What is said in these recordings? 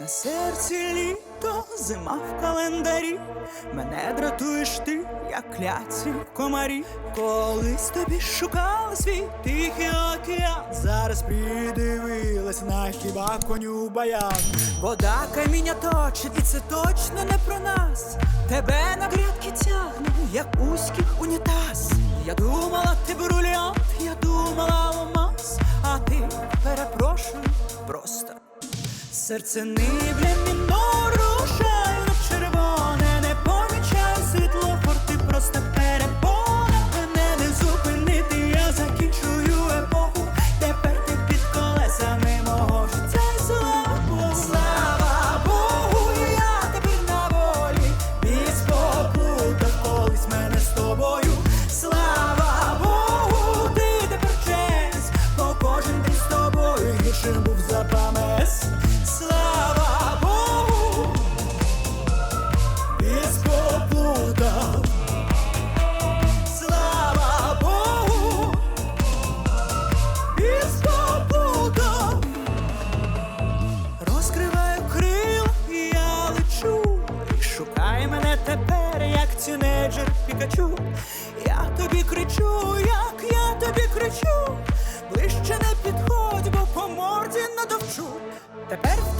На серці літо, зима в календарі. Мене дратуєш ти, як кляці комарі. Колись тобі шукала свій тихий океан. Зараз придивилась на хіба коню баян. Вода каміння точить, і це точно не про нас. Тебе на грядки тягне, як узьких унітаз. Я думала, ти бруліант, я думала алмаз, а ти перепрошую просто. Серце нибле мінору, шаю на червоне, не помічаю світлофор, ти просто перепона. Мене не зупинити, я закінчую епоху. Тепер ти під колесами мого життя і слава Слава Богу, я тепер на волі. Віз поплутав колись мене з тобою. Слава Богу, ти тепер честь, бо кожен день з тобою гіршим був за памес. Віз поплутав. Розкриваю крила, і я лечу. Шукай мене тепер, як тінейджер Пікачу. Я тобі кричу, як я тобі кричу. Ближче не підходь, бо по морді надовчу. Тепер в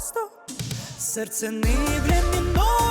просто. Серце не для світлофор,